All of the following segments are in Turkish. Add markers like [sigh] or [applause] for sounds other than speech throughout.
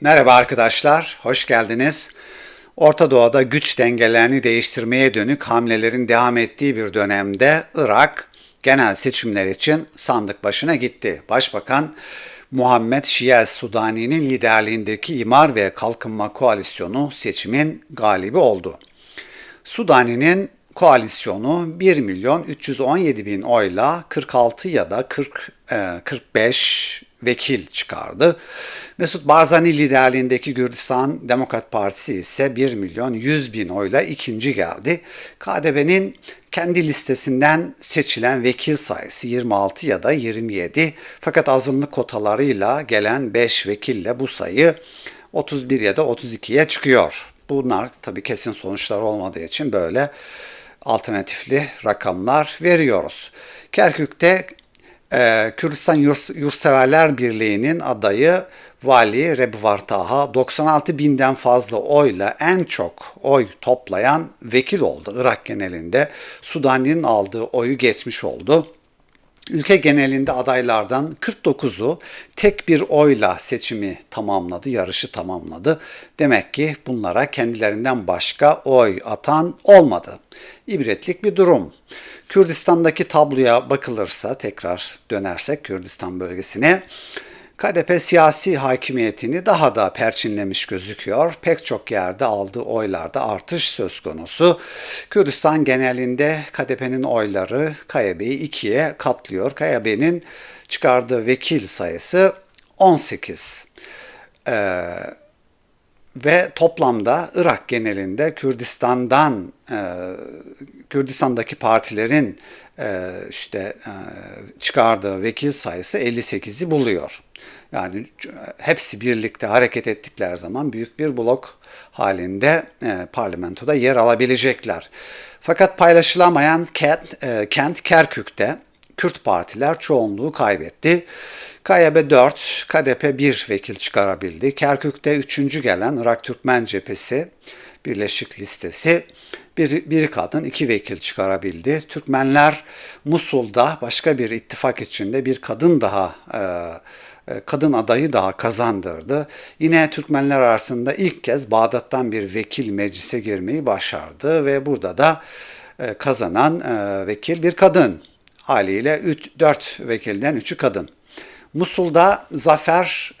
Merhaba arkadaşlar, hoş geldiniz. Orta Doğu'da güç dengelerini değiştirmeye dönük hamlelerin devam ettiği bir dönemde Irak genel seçimler için sandık başına gitti. Başbakan Muhammed Şiyel Sudani'nin liderliğindeki İmar ve Kalkınma Koalisyonu seçimin galibi oldu. Sudani'nin koalisyonu 1 milyon 317 bin oyla 46 ya da 40, e, 45 vekil çıkardı. Mesut Barzani liderliğindeki Gürcistan Demokrat Partisi ise 1 milyon 100 bin oyla ikinci geldi. KDP'nin kendi listesinden seçilen vekil sayısı 26 ya da 27 fakat azınlık kotalarıyla gelen 5 vekille bu sayı 31 ya da 32'ye çıkıyor. Bunlar tabii kesin sonuçlar olmadığı için böyle alternatifli rakamlar veriyoruz. Kerkük'te e, Kürdistan Yurtseverler Birliği'nin adayı Vali Rebvar Taha 96 binden fazla oyla en çok oy toplayan vekil oldu Irak genelinde. Sudani'nin aldığı oyu geçmiş oldu. Ülke genelinde adaylardan 49'u tek bir oyla seçimi tamamladı, yarışı tamamladı. Demek ki bunlara kendilerinden başka oy atan olmadı. İbretlik bir durum. Kürdistan'daki tabloya bakılırsa tekrar dönersek Kürdistan bölgesine KDP siyasi hakimiyetini daha da perçinlemiş gözüküyor. Pek çok yerde aldığı oylarda artış söz konusu. Kürdistan genelinde KDP'nin oyları KYB'yi ikiye katlıyor. KYB'nin çıkardığı vekil sayısı 18. Ee, ve toplamda Irak genelinde Kürdistan'dan e, Kürdistan'daki partilerin e, işte e, çıkardığı vekil sayısı 58'i buluyor. Yani hepsi birlikte hareket ettikleri zaman büyük bir blok halinde e, parlamentoda yer alabilecekler. Fakat paylaşılamayan kent, kent Kerkük'te Kürt partiler çoğunluğu kaybetti. KYB 4, KDP 1 vekil çıkarabildi. Kerkük'te 3. gelen Irak Türkmen Cephesi Birleşik Listesi bir, bir kadın iki vekil çıkarabildi. Türkmenler Musul'da başka bir ittifak içinde bir kadın daha e, e, kadın adayı daha kazandırdı. Yine Türkmenler arasında ilk kez Bağdat'tan bir vekil meclise girmeyi başardı ve burada da e, kazanan e, vekil bir kadın. Haliyle 3 4 vekilden 3'ü kadın. Musul'da zafer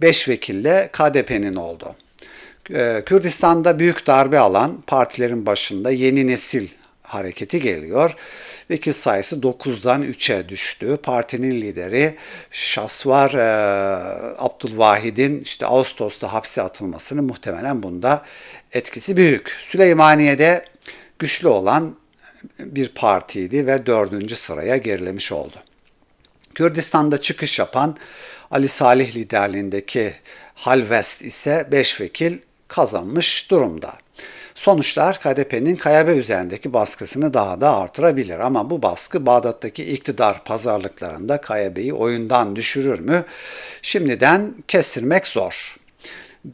5 vekille KDP'nin oldu. Kürdistan'da büyük darbe alan partilerin başında yeni nesil hareketi geliyor vekil sayısı 9'dan 3'e düştü. Partinin lideri Şasvar e, Abdülvahid'in işte Ağustos'ta hapse atılmasını muhtemelen bunda etkisi büyük. Süleymaniye'de güçlü olan bir partiydi ve dördüncü sıraya gerilemiş oldu. Kürdistan'da çıkış yapan Ali Salih liderliğindeki Halvest ise 5 vekil kazanmış durumda. Sonuçlar KDP'nin KYB üzerindeki baskısını daha da artırabilir ama bu baskı Bağdat'taki iktidar pazarlıklarında KYB'yi oyundan düşürür mü? Şimdiden kestirmek zor.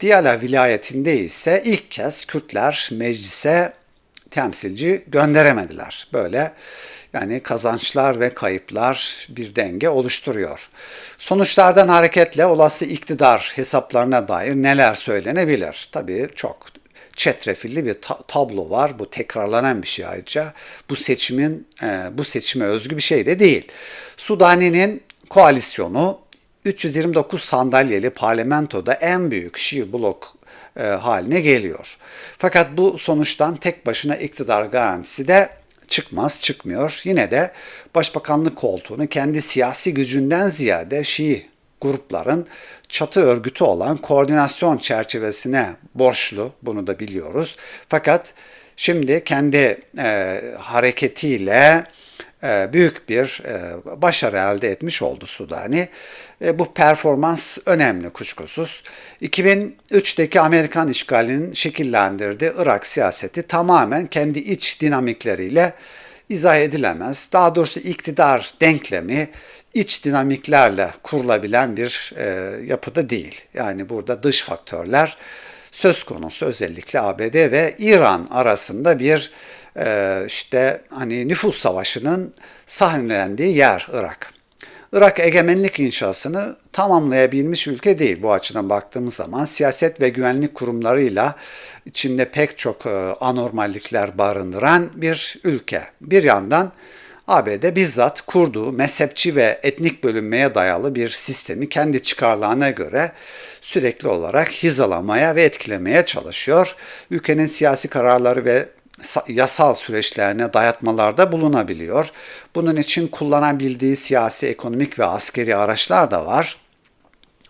Diyala vilayetinde ise ilk kez Kürtler meclise temsilci gönderemediler. Böyle yani kazançlar ve kayıplar bir denge oluşturuyor. Sonuçlardan hareketle olası iktidar hesaplarına dair neler söylenebilir? Tabii çok çetrefilli bir ta- tablo var. Bu tekrarlanan bir şey ayrıca. Bu seçimin e, bu seçime özgü bir şey de değil. Sudani'nin koalisyonu 329 sandalyeli parlamentoda en büyük Şii blok e, haline geliyor. Fakat bu sonuçtan tek başına iktidar garantisi de çıkmaz, çıkmıyor. Yine de başbakanlık koltuğunu kendi siyasi gücünden ziyade Şii grupların çatı örgütü olan koordinasyon çerçevesine borçlu. Bunu da biliyoruz. Fakat şimdi kendi e, hareketiyle e, büyük bir e, başarı elde etmiş oldu Sudani. E, bu performans önemli kuşkusuz. 2003'teki Amerikan işgalinin şekillendirdiği Irak siyaseti tamamen kendi iç dinamikleriyle izah edilemez. Daha doğrusu iktidar denklemi iç dinamiklerle kurulabilen bir e, yapıda değil. Yani burada dış faktörler söz konusu özellikle ABD ve İran arasında bir e, işte hani nüfus savaşının sahnelendiği yer Irak. Irak egemenlik inşasını tamamlayabilmiş ülke değil bu açıdan baktığımız zaman. Siyaset ve güvenlik kurumlarıyla içinde pek çok e, anormallikler barındıran bir ülke. Bir yandan ABD bizzat kurduğu mezhepçi ve etnik bölünmeye dayalı bir sistemi kendi çıkarlarına göre sürekli olarak hizalamaya ve etkilemeye çalışıyor. Ülkenin siyasi kararları ve yasal süreçlerine dayatmalarda bulunabiliyor. Bunun için kullanabildiği siyasi, ekonomik ve askeri araçlar da var.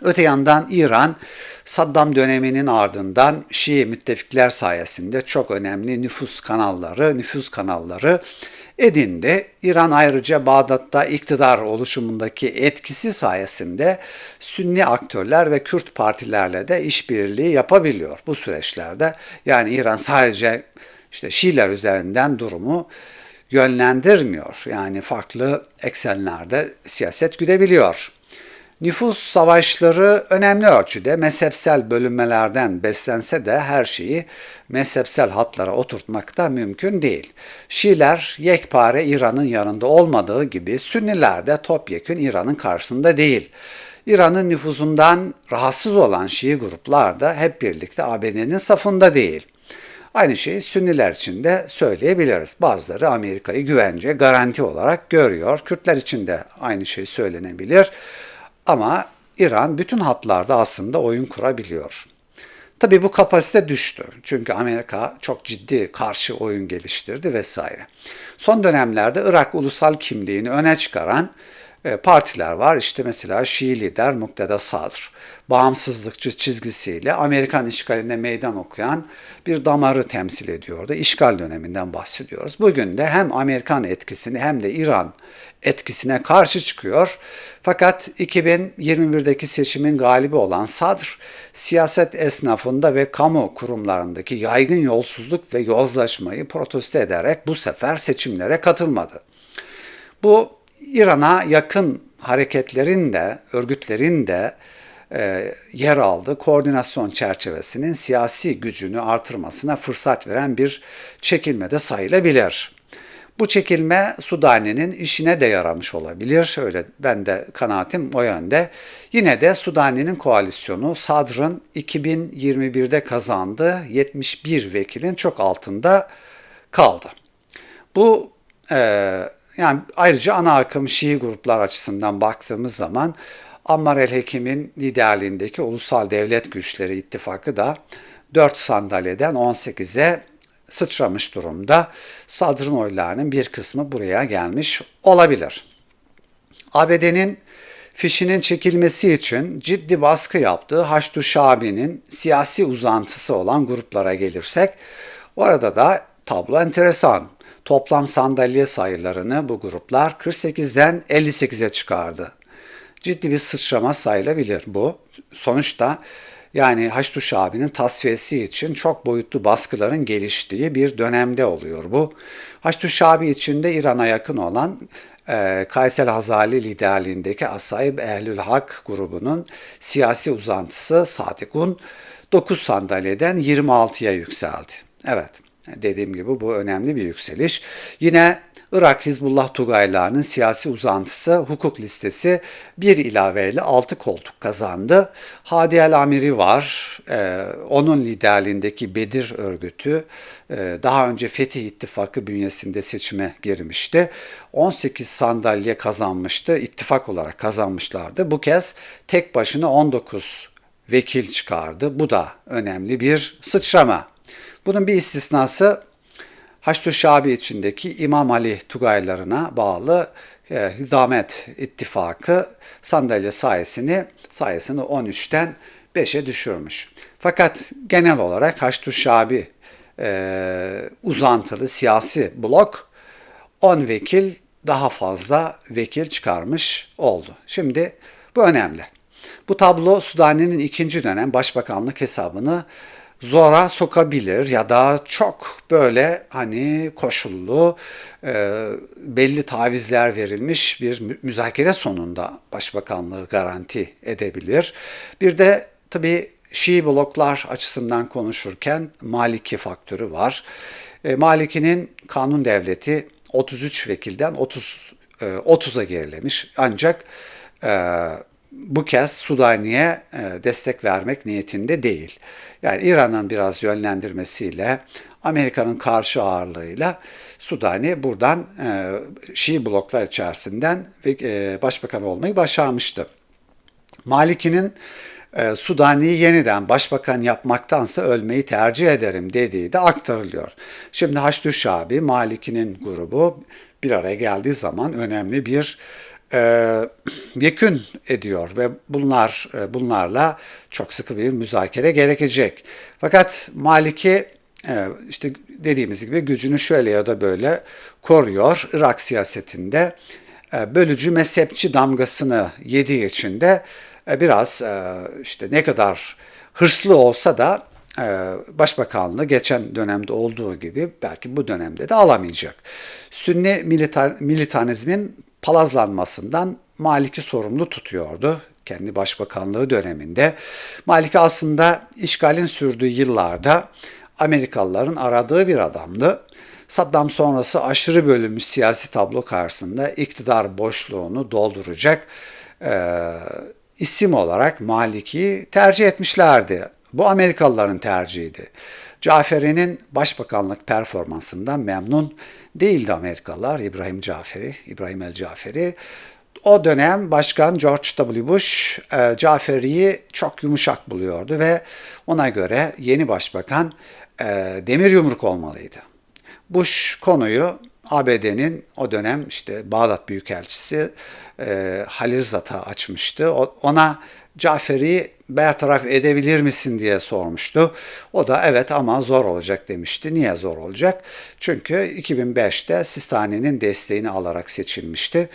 Öte yandan İran, Saddam döneminin ardından Şii müttefikler sayesinde çok önemli nüfus kanalları, nüfus kanalları edindi. İran ayrıca Bağdat'ta iktidar oluşumundaki etkisi sayesinde Sünni aktörler ve Kürt partilerle de işbirliği yapabiliyor bu süreçlerde. Yani İran sadece işte Şiiler üzerinden durumu yönlendirmiyor. Yani farklı eksenlerde siyaset güdebiliyor. Nüfus savaşları önemli ölçüde mezhepsel bölünmelerden beslense de her şeyi mezhepsel hatlara oturtmak da mümkün değil. Şiiler yekpare İran'ın yanında olmadığı gibi Sünniler de topyekün İran'ın karşısında değil. İran'ın nüfuzundan rahatsız olan Şii gruplar da hep birlikte ABD'nin safında değil. Aynı şeyi Sünniler için de söyleyebiliriz. Bazıları Amerika'yı güvence, garanti olarak görüyor. Kürtler için de aynı şey söylenebilir. Ama İran bütün hatlarda aslında oyun kurabiliyor. Tabii bu kapasite düştü. Çünkü Amerika çok ciddi karşı oyun geliştirdi vesaire. Son dönemlerde Irak ulusal kimliğini öne çıkaran partiler var. İşte mesela Şii lider Mukteda Sadr, bağımsızlıkçı çizgisiyle Amerikan işgaline meydan okuyan bir damarı temsil ediyordu. İşgal döneminden bahsediyoruz. Bugün de hem Amerikan etkisini hem de İran etkisine karşı çıkıyor. Fakat 2021'deki seçimin galibi olan Sadr, siyaset esnafında ve kamu kurumlarındaki yaygın yolsuzluk ve yozlaşmayı protesto ederek bu sefer seçimlere katılmadı. Bu İran'a yakın hareketlerin de, örgütlerin de e, yer aldığı koordinasyon çerçevesinin siyasi gücünü artırmasına fırsat veren bir çekilmede sayılabilir. Bu çekilme Sudani'nin işine de yaramış olabilir. Öyle ben de kanaatim o yönde. Yine de Sudani'nin koalisyonu Sadr'ın 2021'de kazandığı 71 vekilin çok altında kaldı. Bu e, yani ayrıca ana akım Şii gruplar açısından baktığımız zaman Ammar el-Hekim'in liderliğindeki Ulusal Devlet Güçleri İttifakı da 4 sandalyeden 18'e sıçramış durumda. Sadrın oylarının bir kısmı buraya gelmiş olabilir. ABD'nin fişinin çekilmesi için ciddi baskı yaptığı Haçlı Şabi'nin siyasi uzantısı olan gruplara gelirsek, orada da tablo enteresan. Toplam sandalye sayılarını bu gruplar 48'den 58'e çıkardı. Ciddi bir sıçrama sayılabilir bu. Sonuçta yani Haçlı Şabi'nin tasfiyesi için çok boyutlu baskıların geliştiği bir dönemde oluyor bu. Haçlı Şabi içinde İran'a yakın olan e, Kaysel Hazali liderliğindeki Asayib Ehlül Hak grubunun siyasi uzantısı Sadıkun 9 sandalyeden 26'ya yükseldi. Evet dediğim gibi bu önemli bir yükseliş. Yine Irak Hizbullah Tugaylarının siyasi uzantısı hukuk listesi bir ilaveyle 6 koltuk kazandı. Hadi El Amiri var. Ee, onun liderliğindeki Bedir örgütü e, daha önce Fetih İttifakı bünyesinde seçime girmişti. 18 sandalye kazanmıştı. İttifak olarak kazanmışlardı. Bu kez tek başına 19 vekil çıkardı. Bu da önemli bir sıçrama. Bunun bir istisnası Haçlı Şabi içindeki İmam Ali Tugaylarına bağlı e, Hidamet İttifakı sandalye sayesini sayesini 13'ten 5'e düşürmüş. Fakat genel olarak Haçlı Şabi e, uzantılı siyasi blok 10 vekil daha fazla vekil çıkarmış oldu. Şimdi bu önemli. Bu tablo Sudani'nin ikinci dönem başbakanlık hesabını zora sokabilir ya da çok böyle hani koşullu e, belli tavizler verilmiş bir müzakere sonunda başbakanlığı garanti edebilir. Bir de tabii Şii bloklar açısından konuşurken Maliki faktörü var. E, Maliki'nin kanun devleti 33 vekilden 30 e, 30'a gerilemiş. Ancak e, bu kez Sudani'ye e, destek vermek niyetinde değil. Yani İran'ın biraz yönlendirmesiyle, Amerika'nın karşı ağırlığıyla Sudani buradan e, Şii bloklar içerisinden e, başbakan olmayı başarmıştı. Maliki'nin e, Sudani'yi yeniden başbakan yapmaktansa ölmeyi tercih ederim dediği de aktarılıyor. Şimdi Haçlı Şabi, Maliki'nin grubu bir araya geldiği zaman önemli bir e, yekün ediyor ve bunlar e, bunlarla çok sıkı bir müzakere gerekecek. Fakat Maliki e, işte dediğimiz gibi gücünü şöyle ya da böyle koruyor. Irak siyasetinde e, bölücü mezhepçi damgasını yediği için de e, biraz e, işte ne kadar hırslı olsa da e, başbakanlığı geçen dönemde olduğu gibi belki bu dönemde de alamayacak. Sünni militar, militanizmin palazlanmasından Malik'i sorumlu tutuyordu kendi başbakanlığı döneminde. Maliki aslında işgalin sürdüğü yıllarda Amerikalıların aradığı bir adamdı. Saddam sonrası aşırı bölünmüş siyasi tablo karşısında iktidar boşluğunu dolduracak e, isim olarak Maliki'yi tercih etmişlerdi. Bu Amerikalıların tercihiydi. Caferi'nin başbakanlık performansından memnun değildi Amerikalılar. İbrahim Caferi, İbrahim el Caferi. O dönem Başkan George W. Bush e, Caferi'yi çok yumuşak buluyordu ve ona göre yeni başbakan e, demir yumruk olmalıydı. Bush konuyu ABD'nin o dönem işte Bağdat Büyükelçisi e, Halil Zat'a açmıştı. O, ona Caferi bertaraf edebilir misin diye sormuştu. O da evet ama zor olacak demişti. Niye zor olacak? Çünkü 2005'te Sistani'nin desteğini alarak seçilmişti.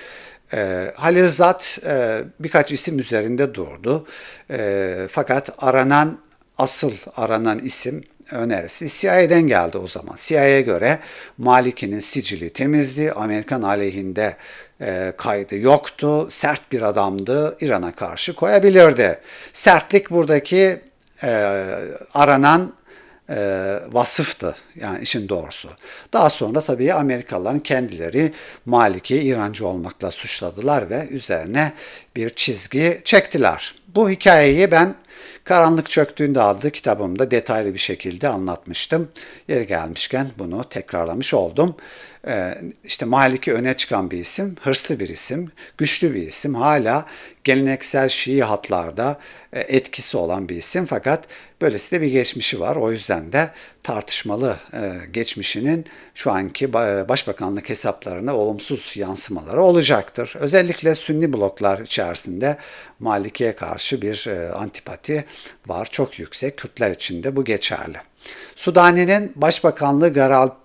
E, Halil Zat e, birkaç isim üzerinde durdu. E, fakat aranan asıl aranan isim önerisi CIA'den geldi o zaman. CIA'ya göre Maliki'nin sicili temizdi, Amerikan aleyhinde e, kaydı yoktu, sert bir adamdı, İran'a karşı koyabilirdi. Sertlik buradaki e, aranan e, vasıftı yani işin doğrusu. Daha sonra tabii Amerikalıların kendileri Maliki İrancı olmakla suçladılar ve üzerine bir çizgi çektiler. Bu hikayeyi ben Karanlık Çöktüğünde adlı kitabımda detaylı bir şekilde anlatmıştım. Yeri gelmişken bunu tekrarlamış oldum. Ee, işte Maliki öne çıkan bir isim, hırslı bir isim, güçlü bir isim. Hala geleneksel Şii hatlarda e, etkisi olan bir isim fakat böylesi de bir geçmişi var. O yüzden de tartışmalı e, geçmişinin şu anki başbakanlık hesaplarına olumsuz yansımaları olacaktır. Özellikle Sünni bloklar içerisinde Maliki'ye karşı bir e, antipati var. Çok yüksek. Kürtler için de bu geçerli. Sudani'nin başbakanlığı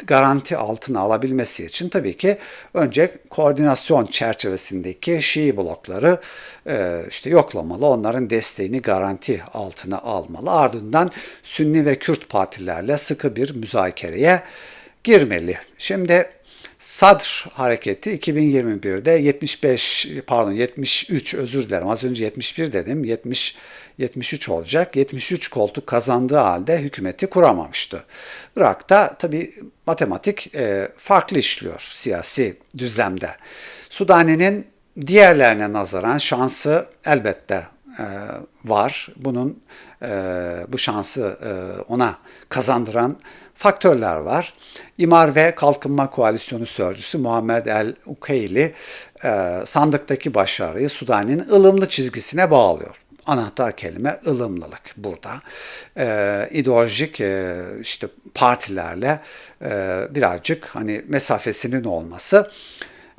garanti altına alabilmesi için tabii ki önce koordinasyon çerçevesindeki Şii blokları e, işte yoklamalı, onların desteğini garanti altına almalı. Ardından Sünni ve Kürt partilerle sıkı bir müzakereye girmeli. Şimdi Sadr hareketi 2021'de 75 pardon 73 özür dilerim az önce 71 dedim 70 73 olacak. 73 koltuk kazandığı halde hükümeti kuramamıştı. Irak'ta tabi matematik e, farklı işliyor siyasi düzlemde. Sudani'nin diğerlerine nazaran şansı elbette e, var. Bunun e, bu şansı e, ona kazandıran faktörler var. İmar ve Kalkınma Koalisyonu Sözcüsü Muhammed El Ukeyli e, sandıktaki başarıyı Sudan'ın ılımlı çizgisine bağlıyor anahtar kelime ılımlılık burada. E, ideolojik e, işte partilerle e, birazcık hani mesafesinin olması.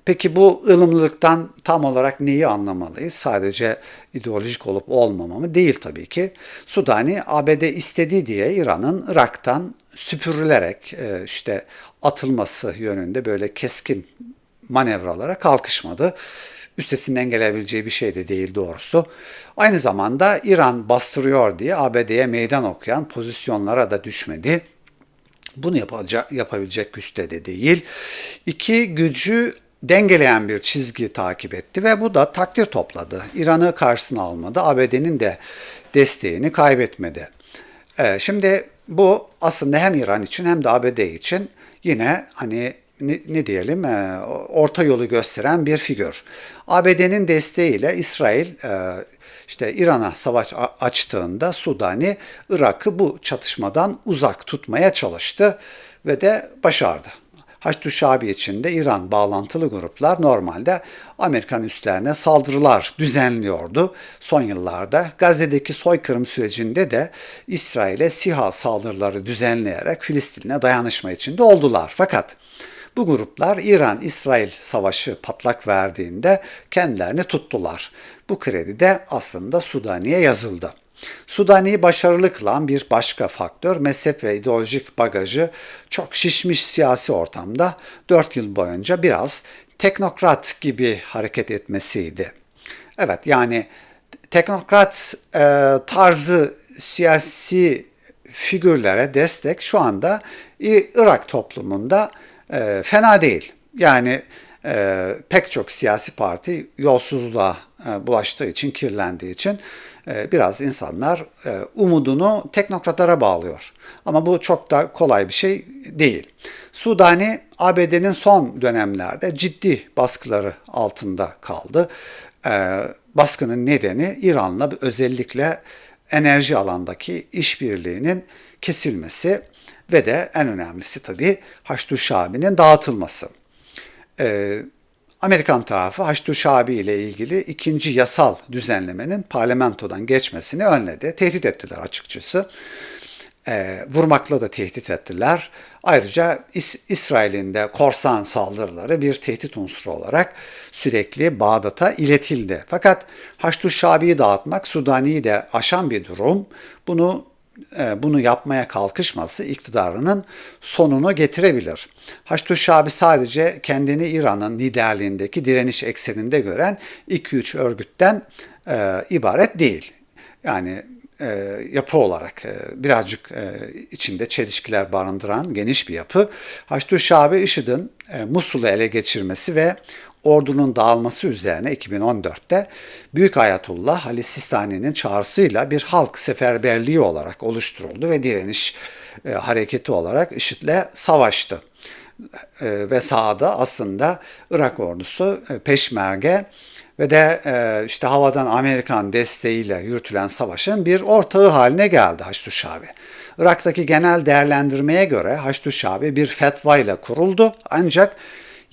Peki bu ılımlılıktan tam olarak neyi anlamalıyız? Sadece ideolojik olup olmamamı değil tabii ki. Sudani ABD istediği diye İran'ın Irak'tan süpürülerek e, işte atılması yönünde böyle keskin manevralara kalkışmadı üstesinden gelebileceği bir şey de değil doğrusu. Aynı zamanda İran bastırıyor diye ABD'ye meydan okuyan pozisyonlara da düşmedi. Bunu yapacak, yapabilecek güçte de değil. İki gücü dengeleyen bir çizgi takip etti ve bu da takdir topladı. İran'ı karşısına almadı. ABD'nin de desteğini kaybetmedi. Ee, şimdi bu aslında hem İran için hem de ABD için yine hani ne, ne diyelim e, orta yolu gösteren bir figür. ABD'nin desteğiyle İsrail e, işte İran'a savaş açtığında Sudani Irak'ı bu çatışmadan uzak tutmaya çalıştı ve de başardı. Haçlı Şabi içinde İran bağlantılı gruplar normalde Amerikan üslerine saldırılar düzenliyordu. Son yıllarda Gazze'deki soykırım sürecinde de İsrail'e SİHA saldırıları düzenleyerek Filistin'e dayanışma içinde oldular. Fakat bu gruplar İran-İsrail savaşı patlak verdiğinde kendilerini tuttular. Bu kredi de aslında Sudani'ye yazıldı. Sudani'yi başarılı kılan bir başka faktör mezhep ve ideolojik bagajı çok şişmiş siyasi ortamda 4 yıl boyunca biraz teknokrat gibi hareket etmesiydi. Evet yani teknokrat e, tarzı siyasi figürlere destek şu anda Irak toplumunda e, fena değil. Yani e, pek çok siyasi parti yolsuzluğa e, bulaştığı için, kirlendiği için biraz insanlar e, umudunu teknokratlara bağlıyor. Ama bu çok da kolay bir şey değil. Sudani ABD'nin son dönemlerde ciddi baskıları altında kaldı. E, baskının nedeni İran'la özellikle enerji alandaki işbirliğinin kesilmesi ve de en önemlisi tabii Haçlı Şabi'nin dağıtılması. Ee, Amerikan tarafı Haçlı Şabi ile ilgili ikinci yasal düzenlemenin parlamentodan geçmesini önledi. Tehdit ettiler açıkçası. Ee, vurmakla da tehdit ettiler. Ayrıca İs- İsrail'in de korsan saldırıları bir tehdit unsuru olarak sürekli Bağdat'a iletildi. Fakat Haçlı Şabi'yi dağıtmak Sudani'yi de aşan bir durum. Bunu e, bunu yapmaya kalkışması iktidarının sonunu getirebilir. Haçlı Şabi sadece kendini İran'ın liderliğindeki direniş ekseninde gören 2-3 örgütten e, ibaret değil. Yani e, yapı olarak e, birazcık e, içinde çelişkiler barındıran geniş bir yapı. Haçlı Şabi IŞİD'in e, Musul'u ele geçirmesi ve ordunun dağılması üzerine 2014'te Büyük Ayatullah Ali Sistani'nin çağrısıyla bir halk seferberliği olarak oluşturuldu ve direniş e, hareketi olarak IŞİD'le savaştı. E, ve sahada aslında Irak ordusu e, peşmerge ve de e, işte havadan Amerikan desteğiyle yürütülen savaşın bir ortağı haline geldi Haçlı Şabi. Irak'taki genel değerlendirmeye göre Haçlı Şabi bir fetva ile kuruldu ancak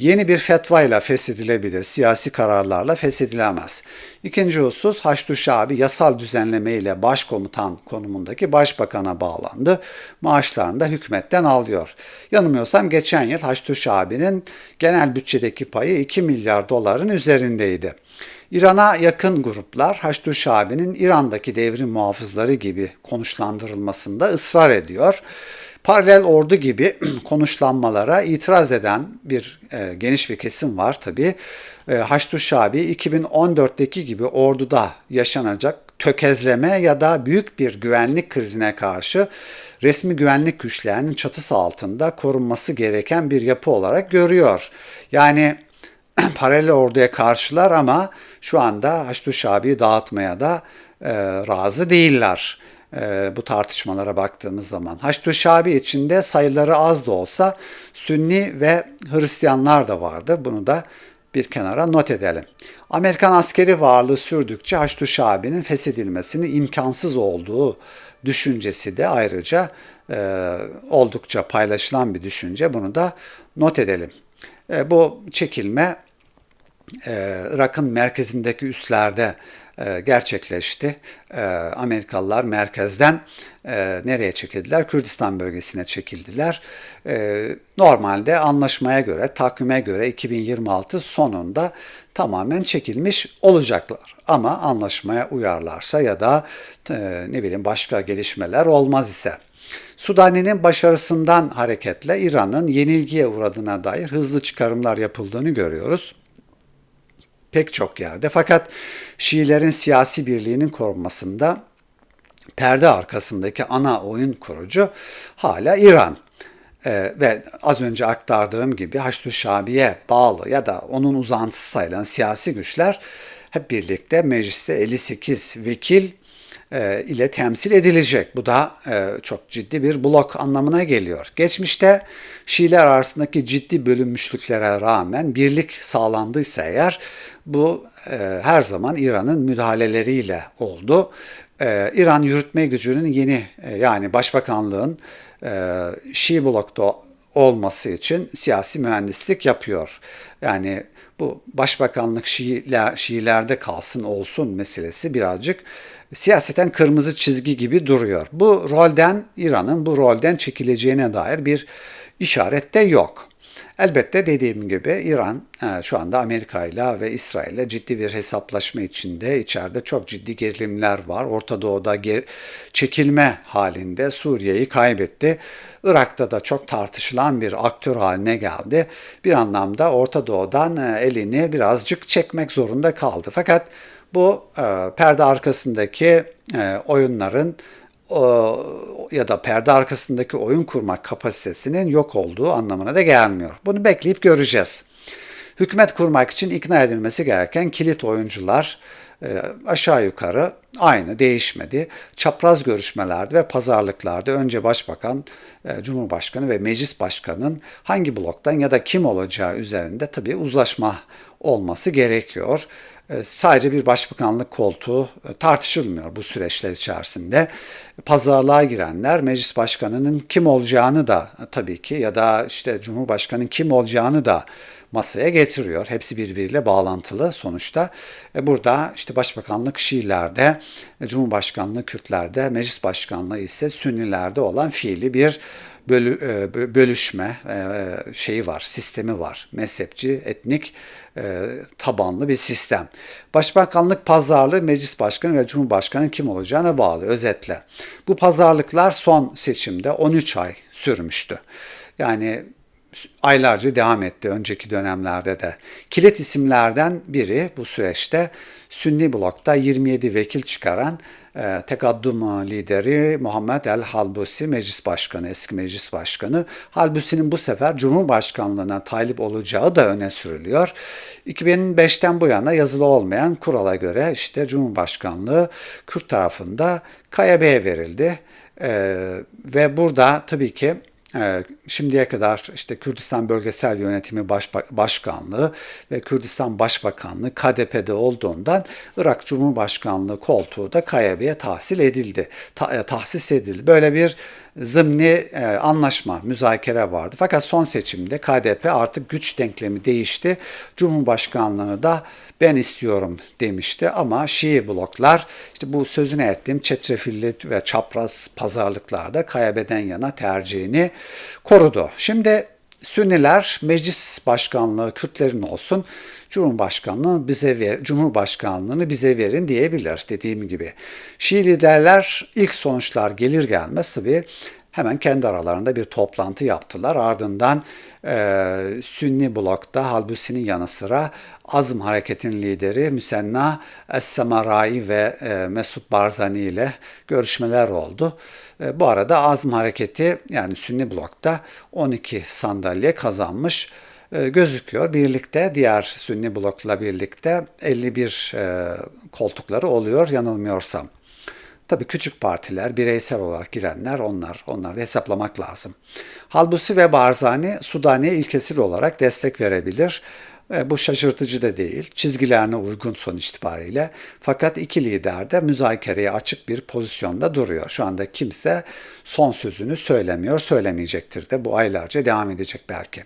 yeni bir fetva ile feshedilebilir, siyasi kararlarla feshedilemez. İkinci husus Haçlı Şabi yasal düzenleme ile başkomutan konumundaki başbakana bağlandı. Maaşlarını da hükümetten alıyor. Yanılmıyorsam geçen yıl Haçlı Şabi'nin genel bütçedeki payı 2 milyar doların üzerindeydi. İran'a yakın gruplar Haçlı Şabi'nin İran'daki devrim muhafızları gibi konuşlandırılmasında ısrar ediyor paralel ordu gibi [clears throat] konuşlanmalara itiraz eden bir e, geniş bir kesim var tabi. E, Haçlı Şabi 2014'teki gibi orduda yaşanacak tökezleme ya da büyük bir güvenlik krizine karşı resmi güvenlik güçlerinin çatısı altında korunması gereken bir yapı olarak görüyor. Yani [clears throat] paralel orduya karşılar ama şu anda Haçlı Şabi'yi dağıtmaya da e, razı değiller e, bu tartışmalara baktığımız zaman. Haçlı Şabi içinde sayıları az da olsa Sünni ve Hristiyanlar da vardı. Bunu da bir kenara not edelim. Amerikan askeri varlığı sürdükçe Haçlı Şabi'nin feshedilmesinin imkansız olduğu düşüncesi de ayrıca e, oldukça paylaşılan bir düşünce. Bunu da not edelim. E, bu çekilme e, Irak'ın merkezindeki üslerde e, gerçekleşti. E, Amerikalılar merkezden e, nereye çekildiler? Kürdistan bölgesine çekildiler. Normalde anlaşmaya göre, takvime göre 2026 sonunda tamamen çekilmiş olacaklar. Ama anlaşmaya uyarlarsa ya da ne bileyim başka gelişmeler olmaz ise. Sudani'nin başarısından hareketle İran'ın yenilgiye uğradığına dair hızlı çıkarımlar yapıldığını görüyoruz pek çok yerde. Fakat Şiilerin siyasi birliğinin korunmasında perde arkasındaki ana oyun kurucu hala İran. Ee, ve az önce aktardığım gibi Haçlı Şabi'ye bağlı ya da onun uzantısı sayılan siyasi güçler hep birlikte mecliste 58 vekil e, ile temsil edilecek. Bu da e, çok ciddi bir blok anlamına geliyor. Geçmişte Şiiler arasındaki ciddi bölünmüşlüklere rağmen birlik sağlandıysa eğer bu e, her zaman İran'ın müdahaleleriyle oldu. E, İran yürütme gücünün yeni e, yani başbakanlığın e, Şii blokta olması için siyasi mühendislik yapıyor. Yani bu başbakanlık Şiiler, Şiilerde kalsın olsun meselesi birazcık siyaseten kırmızı çizgi gibi duruyor. Bu rolden İran'ın bu rolden çekileceğine dair bir işaret de yok. Elbette dediğim gibi İran e, şu anda Amerika ile ve İsrail ile ciddi bir hesaplaşma içinde. İçeride çok ciddi gerilimler var. Orta Doğu'da çekilme halinde Suriye'yi kaybetti. Irak'ta da çok tartışılan bir aktör haline geldi. Bir anlamda Orta Doğu'dan e, elini birazcık çekmek zorunda kaldı. Fakat bu e, perde arkasındaki oyunların ya da perde arkasındaki oyun kurmak kapasitesinin yok olduğu anlamına da gelmiyor. Bunu bekleyip göreceğiz. Hükümet kurmak için ikna edilmesi gereken kilit oyuncular e, aşağı yukarı aynı değişmedi. Çapraz görüşmelerde ve pazarlıklarda önce başbakan, e, cumhurbaşkanı ve meclis başkanının hangi bloktan ya da kim olacağı üzerinde tabii uzlaşma olması gerekiyor. E, sadece bir başbakanlık koltuğu e, tartışılmıyor bu süreçler içerisinde. Pazarlığa girenler meclis başkanının kim olacağını da e, tabii ki ya da işte cumhurbaşkanının kim olacağını da masaya getiriyor. Hepsi birbiriyle bağlantılı sonuçta. Burada işte başbakanlık Şiilerde, cumhurbaşkanlığı Kürtlerde, meclis başkanlığı ise Sünnilerde olan fiili bir bölü, bölüşme şeyi var, sistemi var. Mezhepçi, etnik e, tabanlı bir sistem. Başbakanlık pazarlığı meclis başkanı ve cumhurbaşkanı kim olacağına bağlı özetle. Bu pazarlıklar son seçimde 13 ay sürmüştü. Yani aylarca devam etti önceki dönemlerde de. Kilit isimlerden biri bu süreçte Sünni blokta 27 vekil çıkaran e, lideri Muhammed El Halbusi meclis başkanı, eski meclis başkanı. Halbusi'nin bu sefer Cumhurbaşkanlığına talip olacağı da öne sürülüyor. 2005'ten bu yana yazılı olmayan kurala göre işte Cumhurbaşkanlığı Kürt tarafında KYB'ye verildi. Ee, ve burada tabii ki şimdiye kadar işte Kürdistan Bölgesel Yönetimi Başkanlığı ve Kürdistan Başbakanlığı KDP'de olduğundan Irak Cumhurbaşkanlığı koltuğu da KYB'ye tahsil edildi. E, tahsis edildi. Böyle bir zımni e, anlaşma, müzakere vardı. Fakat son seçimde KDP artık güç denklemi değişti. Cumhurbaşkanlığını da ben istiyorum demişti ama Şii bloklar işte bu sözüne ettiğim çetrefilli ve çapraz pazarlıklarda kaybeden yana tercihini korudu. Şimdi Sünniler meclis başkanlığı Kürtlerin olsun Cumhurbaşkanlığı bize ver, Cumhurbaşkanlığını bize verin diyebilir dediğim gibi. Şii liderler ilk sonuçlar gelir gelmez tabii hemen kendi aralarında bir toplantı yaptılar. Ardından e, Sünni blokta Halbusi'nin yanı sıra Azm Hareket'in lideri Müsenna Es-Semarai ve e, Mesut Barzani ile görüşmeler oldu. E, bu arada Azm Hareketi yani Sünni blokta 12 sandalye kazanmış e, gözüküyor. Birlikte diğer Sünni blokla birlikte 51 e, koltukları oluyor yanılmıyorsam. Tabii küçük partiler, bireysel olarak girenler onlar. Onları hesaplamak lazım. Halbusi ve Barzani Sudani'ye ilkesil olarak destek verebilir. E, bu şaşırtıcı da değil. Çizgilerine uygun son itibariyle. Fakat iki lider de müzakereye açık bir pozisyonda duruyor. Şu anda kimse son sözünü söylemiyor, söylemeyecektir de. Bu aylarca devam edecek belki.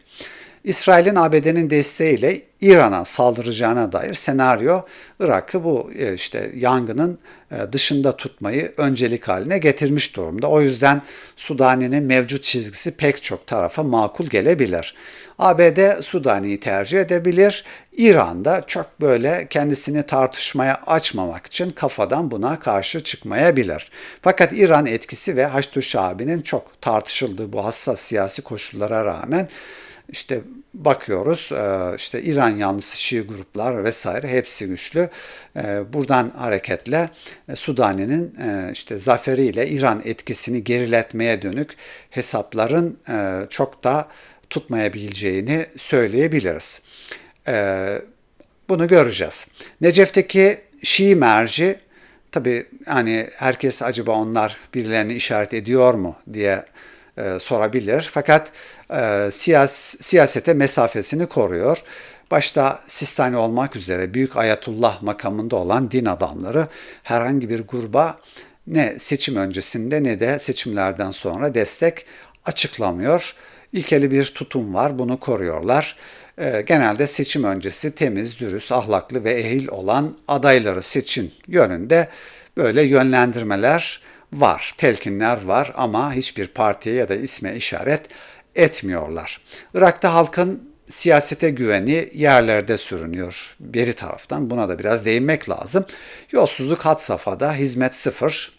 İsrail'in ABD'nin desteğiyle İran'a saldıracağına dair senaryo Irak'ı bu e, işte yangının e, dışında tutmayı öncelik haline getirmiş durumda. O yüzden Sudani'nin mevcut çizgisi pek çok tarafa makul gelebilir. ABD Sudani'yi tercih edebilir. İran da çok böyle kendisini tartışmaya açmamak için kafadan buna karşı çıkmayabilir. Fakat İran etkisi ve Haçlı Şabi'nin çok tartışıldığı bu hassas siyasi koşullara rağmen işte bakıyoruz e, işte İran yanlısı Şii gruplar vesaire hepsi güçlü. E, buradan hareketle e, Sudani'nin işte zaferiyle İran etkisini geriletmeye dönük hesapların çok da tutmayabileceğini söyleyebiliriz. Bunu göreceğiz. Necef'teki Şii merci tabii hani herkes acaba onlar birilerini işaret ediyor mu diye sorabilir. Fakat e, siyas, siyasete mesafesini koruyor. Başta Sistani olmak üzere Büyük Ayetullah makamında olan din adamları herhangi bir gruba ne seçim öncesinde ne de seçimlerden sonra destek açıklamıyor. İlkeli bir tutum var, bunu koruyorlar. Ee, genelde seçim öncesi temiz, dürüst, ahlaklı ve ehil olan adayları seçin yönünde böyle yönlendirmeler var, telkinler var ama hiçbir partiye ya da isme işaret etmiyorlar. Irak'ta halkın siyasete güveni yerlerde sürünüyor. Beri taraftan buna da biraz değinmek lazım. Yolsuzluk had safhada, hizmet sıfır,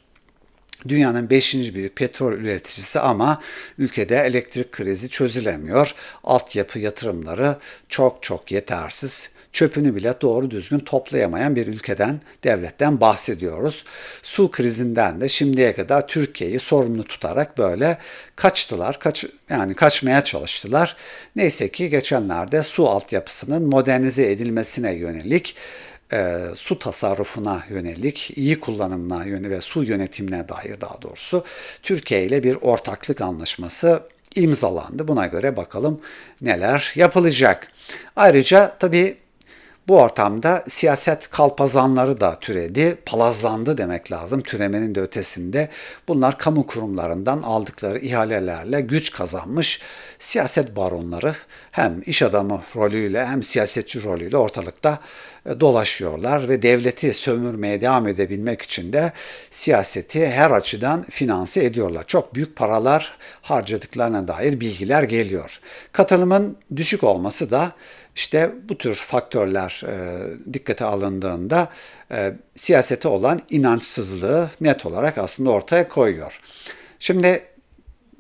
Dünyanın 5. büyük petrol üreticisi ama ülkede elektrik krizi çözülemiyor. Altyapı yatırımları çok çok yetersiz. Çöpünü bile doğru düzgün toplayamayan bir ülkeden, devletten bahsediyoruz. Su krizinden de şimdiye kadar Türkiye'yi sorumlu tutarak böyle kaçtılar, kaç, yani kaçmaya çalıştılar. Neyse ki geçenlerde su altyapısının modernize edilmesine yönelik e, su tasarrufuna yönelik, iyi kullanımına yönelik ve su yönetimine dair daha doğrusu Türkiye ile bir ortaklık anlaşması imzalandı. Buna göre bakalım neler yapılacak. Ayrıca tabii bu ortamda siyaset kalpazanları da türedi, palazlandı demek lazım türemenin de ötesinde. Bunlar kamu kurumlarından aldıkları ihalelerle güç kazanmış siyaset baronları hem iş adamı rolüyle hem siyasetçi rolüyle ortalıkta e, dolaşıyorlar ve devleti sömürmeye devam edebilmek için de siyaseti her açıdan finanse ediyorlar. Çok büyük paralar harcadıklarına dair bilgiler geliyor. Katılımın düşük olması da işte bu tür faktörler e, dikkate alındığında e, siyasete olan inançsızlığı net olarak aslında ortaya koyuyor. Şimdi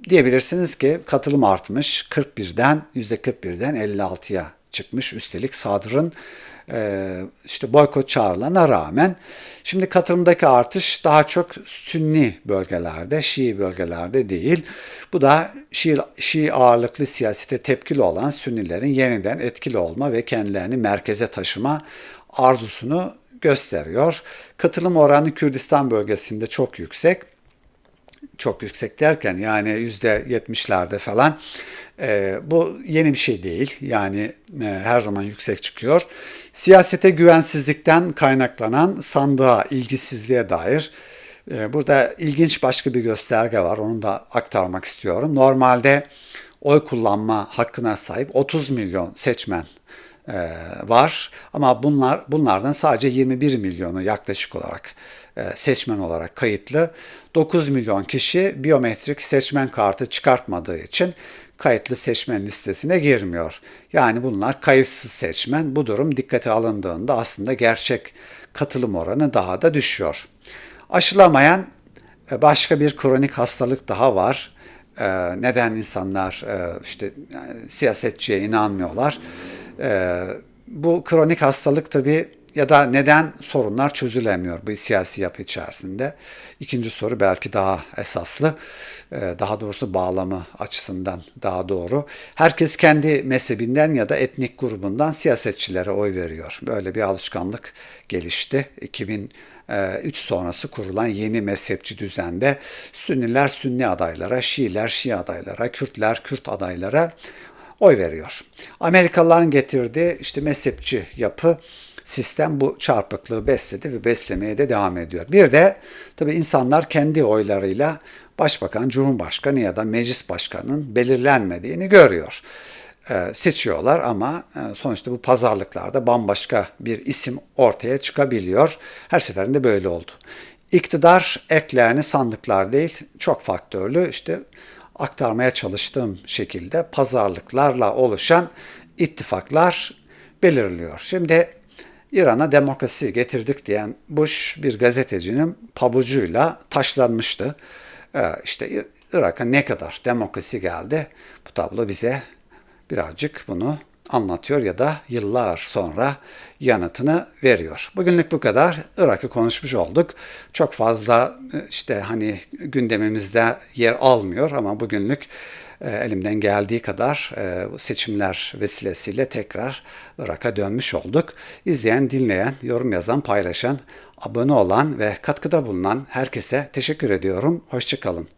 diyebilirsiniz ki katılım artmış 41'den %41'den 56'ya çıkmış. Üstelik Sadr'ın işte boykot çağrılarına rağmen şimdi katılımdaki artış daha çok Sünni bölgelerde, Şii bölgelerde değil. Bu da Şii, Şii ağırlıklı siyasete tepkili olan Sünnilerin yeniden etkili olma ve kendilerini merkeze taşıma arzusunu gösteriyor. Katılım oranı Kürdistan bölgesinde çok yüksek. Çok yüksek derken yani %70'lerde falan. E, bu yeni bir şey değil. Yani e, her zaman yüksek çıkıyor. Siyasete güvensizlikten kaynaklanan sandığa ilgisizliğe dair e, burada ilginç başka bir gösterge var. Onu da aktarmak istiyorum. Normalde oy kullanma hakkına sahip 30 milyon seçmen e, var ama bunlar bunlardan sadece 21 milyonu yaklaşık olarak e, seçmen olarak kayıtlı. 9 milyon kişi biyometrik seçmen kartı çıkartmadığı için kayıtlı seçmen listesine girmiyor. Yani bunlar kayıtsız seçmen. Bu durum dikkate alındığında aslında gerçek katılım oranı daha da düşüyor. Aşılamayan e, başka bir kronik hastalık daha var. E, neden insanlar e, işte siyasetçiye inanmıyorlar? Bu kronik hastalık tabii ya da neden sorunlar çözülemiyor bu siyasi yapı içerisinde? İkinci soru belki daha esaslı, e, daha doğrusu bağlamı açısından daha doğru. Herkes kendi mezhebinden ya da etnik grubundan siyasetçilere oy veriyor. Böyle bir alışkanlık gelişti. 2003 sonrası kurulan yeni mezhepçi düzende Sünniler Sünni adaylara, Şiiler Şii adaylara, Kürtler Kürt adaylara oy veriyor. Amerikalıların getirdiği işte mezhepçi yapı sistem bu çarpıklığı besledi ve beslemeye de devam ediyor. Bir de tabii insanlar kendi oylarıyla başbakan, cumhurbaşkanı ya da meclis başkanının belirlenmediğini görüyor. Ee, seçiyorlar ama e, sonuçta bu pazarlıklarda bambaşka bir isim ortaya çıkabiliyor. Her seferinde böyle oldu. İktidar eklerini sandıklar değil, çok faktörlü işte aktarmaya çalıştığım şekilde pazarlıklarla oluşan ittifaklar belirliyor. Şimdi İran'a demokrasi getirdik diyen Bush bir gazetecinin pabucuyla taşlanmıştı. Ee, işte Irak'a ne kadar demokrasi geldi bu tablo bize birazcık bunu anlatıyor ya da yıllar sonra yanıtını veriyor. Bugünlük bu kadar. Irak'ı konuşmuş olduk. Çok fazla e, işte hani gündemimizde yer almıyor ama bugünlük elimden geldiği kadar e, seçimler vesilesiyle tekrar Irak'a dönmüş olduk. İzleyen, dinleyen, yorum yazan, paylaşan, abone olan ve katkıda bulunan herkese teşekkür ediyorum. Hoşçakalın.